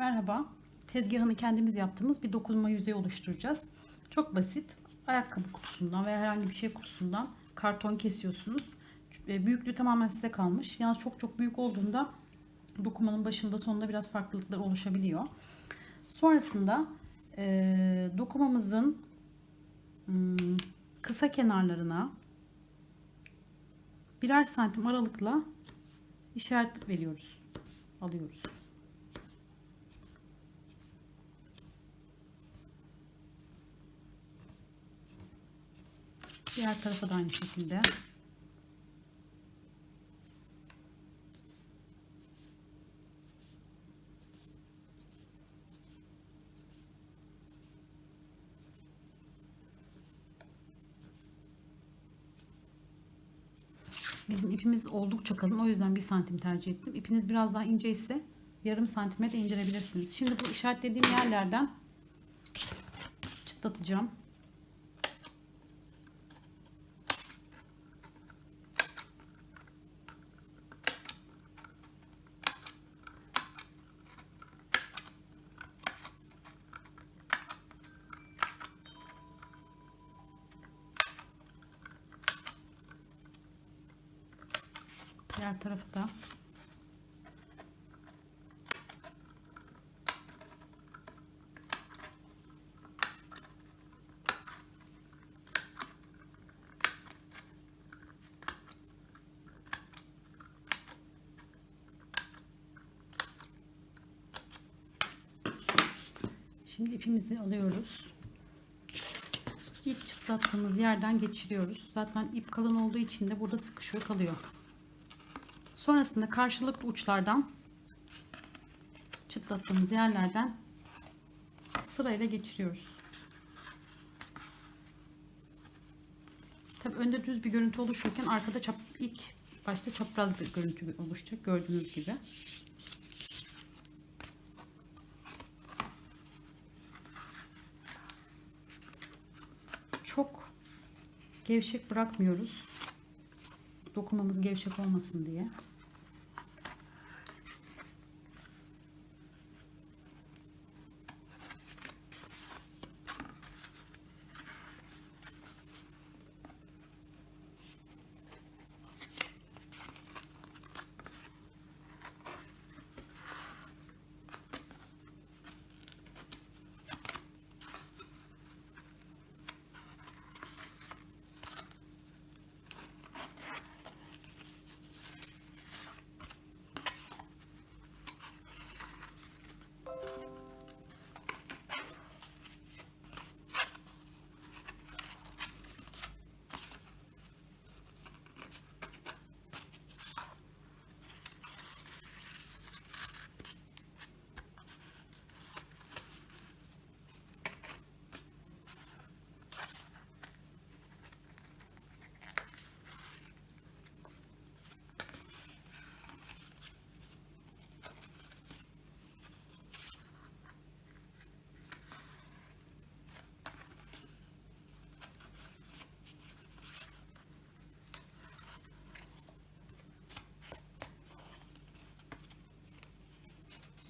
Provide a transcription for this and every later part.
Merhaba. Tezgahını kendimiz yaptığımız bir dokunma yüzeyi oluşturacağız. Çok basit. Ayakkabı kutusundan veya herhangi bir şey kutusundan karton kesiyorsunuz. E, Büyüklüğü tamamen size kalmış. Yalnız çok çok büyük olduğunda dokunmanın başında sonunda biraz farklılıklar oluşabiliyor. Sonrasında e, dokumamızın kısa kenarlarına birer santim aralıkla işaret veriyoruz. Alıyoruz. Diğer tarafa da aynı şekilde. Bizim ipimiz oldukça kalın. O yüzden bir santim tercih ettim. İpiniz biraz daha ince ise yarım santime de indirebilirsiniz. Şimdi bu işaretlediğim yerlerden çıtlatacağım. Diğer tarafı da. Şimdi ipimizi alıyoruz. İlk çıtlattığımız yerden geçiriyoruz. Zaten ip kalın olduğu için de burada sıkışıyor kalıyor. Sonrasında karşılıklı uçlardan çıtlattığımız yerlerden sırayla geçiriyoruz. Tabi önde düz bir görüntü oluşurken arkada çap, ilk başta çapraz bir görüntü oluşacak gördüğünüz gibi. Çok gevşek bırakmıyoruz. Dokumamız gevşek olmasın diye.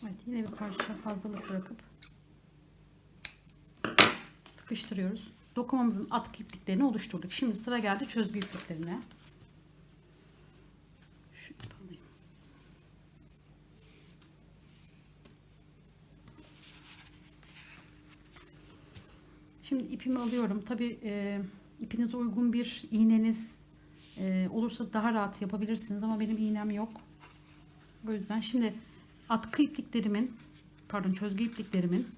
Evet yine bir parça fazlalık bırakıp sıkıştırıyoruz. Dokumamızın atkı ipliklerini oluşturduk. Şimdi sıra geldi çözgü ipliklerine. Şimdi ipimi alıyorum. Tabi e, ipinize uygun bir iğneniz e, olursa daha rahat yapabilirsiniz ama benim iğnem yok. O yüzden şimdi atkı ipliklerimin pardon çözgü ipliklerimin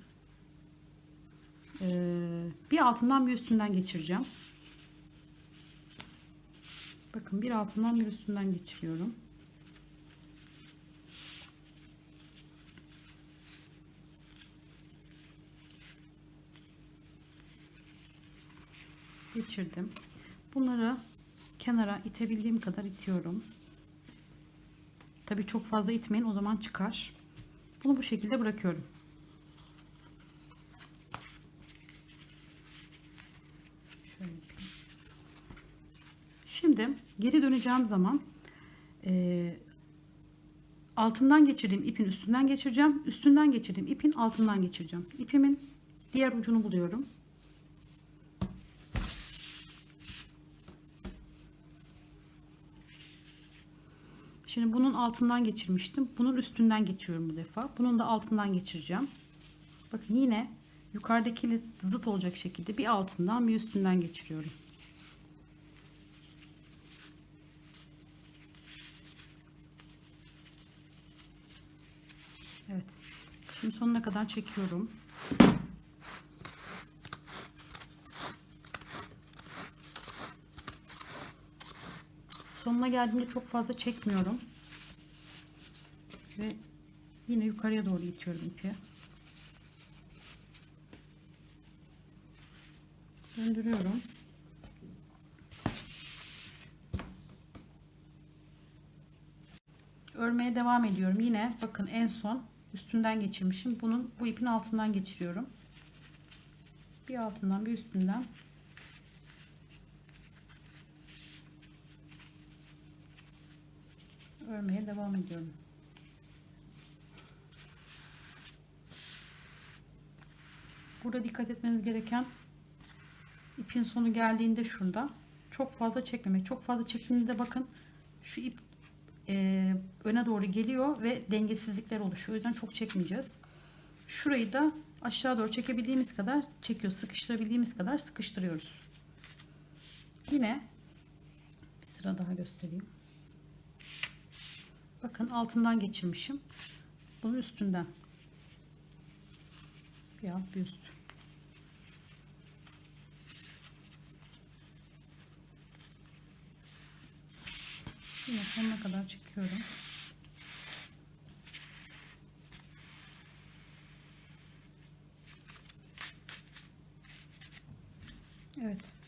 bir altından bir üstünden geçireceğim. Bakın bir altından bir üstünden geçiriyorum. Geçirdim. Bunları kenara itebildiğim kadar itiyorum. Tabii çok fazla itmeyin o zaman çıkar. Bunu bu şekilde bırakıyorum. Şimdi geri döneceğim zaman e, altından geçirdiğim ipin üstünden geçireceğim. Üstünden geçirdiğim ipin altından geçireceğim. İpimin diğer ucunu buluyorum. Şimdi bunun altından geçirmiştim. Bunun üstünden geçiyorum bu defa. Bunun da altından geçireceğim. Bakın yine yukarıdakiyle zıt olacak şekilde bir altından bir üstünden geçiriyorum. Evet. Şimdi sonuna kadar çekiyorum. Sonuna geldiğimde çok fazla çekmiyorum. Ve yine yukarıya doğru itiyorum ipi. Döndürüyorum. Örmeye devam ediyorum. Yine bakın en son üstünden geçirmişim. Bunun bu ipin altından geçiriyorum. Bir altından bir üstünden örmeye devam ediyorum. Burada dikkat etmeniz gereken ipin sonu geldiğinde şurada çok fazla çekmemek. Çok fazla çektiğinde bakın şu ip e, öne doğru geliyor ve dengesizlikler oluşuyor. O yüzden çok çekmeyeceğiz. Şurayı da aşağı doğru çekebildiğimiz kadar çekiyor. Sıkıştırabildiğimiz kadar sıkıştırıyoruz. Yine bir sıra daha göstereyim. Bakın altından geçirmişim. Bunun üstünden. Bir alt bir üst. Yine sonuna kadar çekiyorum. Evet.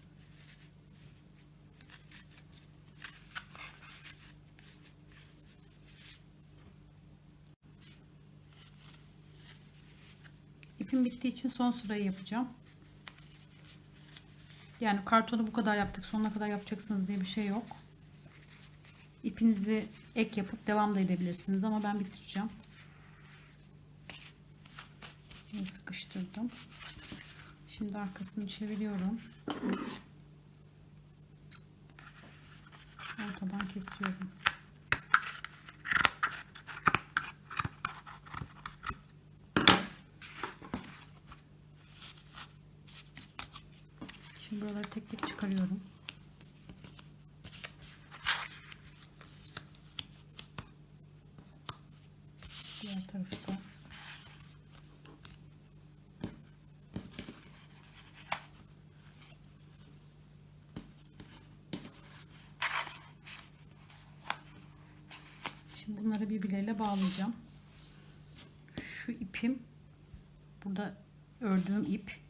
İpim bittiği için son sırayı yapacağım. Yani kartonu bu kadar yaptık sonuna kadar yapacaksınız diye bir şey yok. İpinizi ek yapıp devam da edebilirsiniz ama ben bitireceğim. Yine sıkıştırdım. Şimdi arkasını çeviriyorum. Ortadan kesiyorum. Şimdi buraları tek tek çıkarıyorum. Diğer tarafı da. Şimdi bunları birbirleriyle bağlayacağım. Şu ipim burada ördüğüm ip.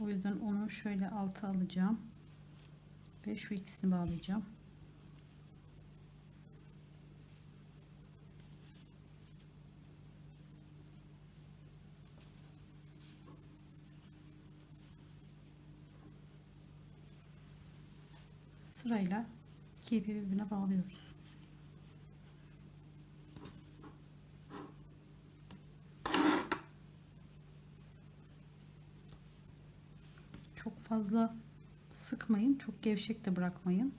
O yüzden onu şöyle alta alacağım. Ve şu ikisini bağlayacağım. Sırayla iki ipi birbirine bağlıyoruz. Çok fazla sıkmayın. Çok gevşek de bırakmayın.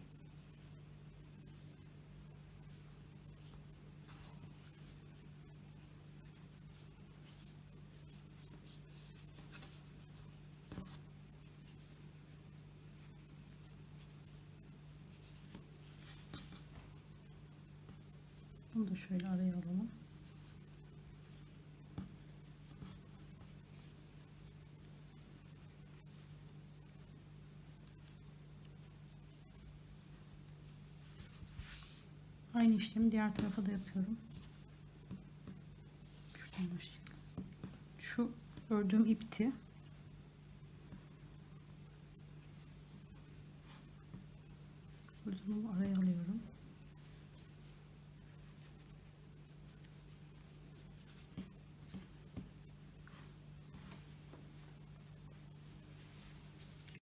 Bunu da şöyle araya alalım. Aynı işlemi diğer tarafa da yapıyorum. Şuradan başlayalım. Şu ördüğüm ipti. Buradan araya.